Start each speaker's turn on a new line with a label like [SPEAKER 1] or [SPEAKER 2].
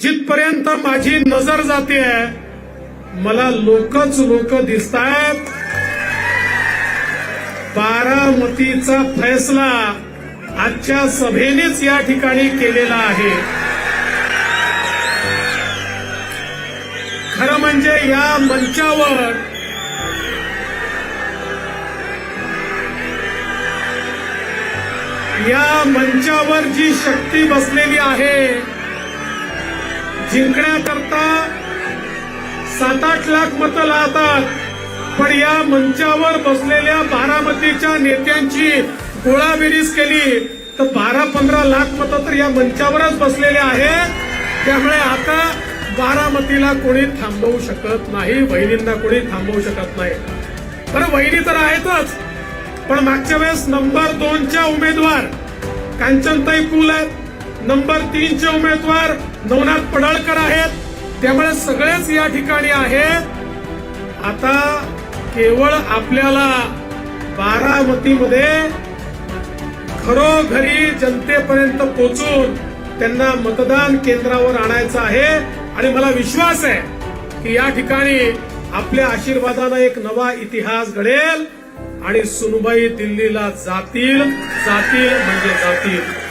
[SPEAKER 1] जिथपर्यंत माझी नजर जाते मला लोकच लोक दिसतात बारामतीचा फैसला आजच्या सभेनेच या ठिकाणी केलेला आहे. खरं म्हणजे या मंचावर या मंचावर जी शक्ती बसलेली आहे जिंकण्याकरता सात आठ लाख मतं लावतात पण या मंचावर बसलेल्या बारामतीच्या नेत्यांची गोळाबेरीज केली. तर बारा पंधरा लाख मतं तर या मंचावरच बसलेले आहेत. त्यामुळे आता बारामतीला कोणी थांबवू शकत नाही वहिनींना कोणी थांबवू शकत नाही. बरं वहिनी तर आहेतच. पण मागच्या वेळेस नंबर दोनच्या उमेदवार कांचनताई कुल आहेत नंबर तीनचे उमेदवार नवनाथ पडळकर आहेत. त्यामुळे सगळेच या ठिकाणी आहेत. आता केवळ आपल्याला बारामतीमध्ये खरोघरी जनतेपर्यंत पोचून त्यांना मतदान केंद्रावर आणायचं आहे. आणि मला विश्वास आहे की या ठिकाणी आपल्या आशीर्वादानं एक नवा इतिहास घडेल. आणि सुनबाई दिल्लीला जातील. जातील म्हणजे जातील.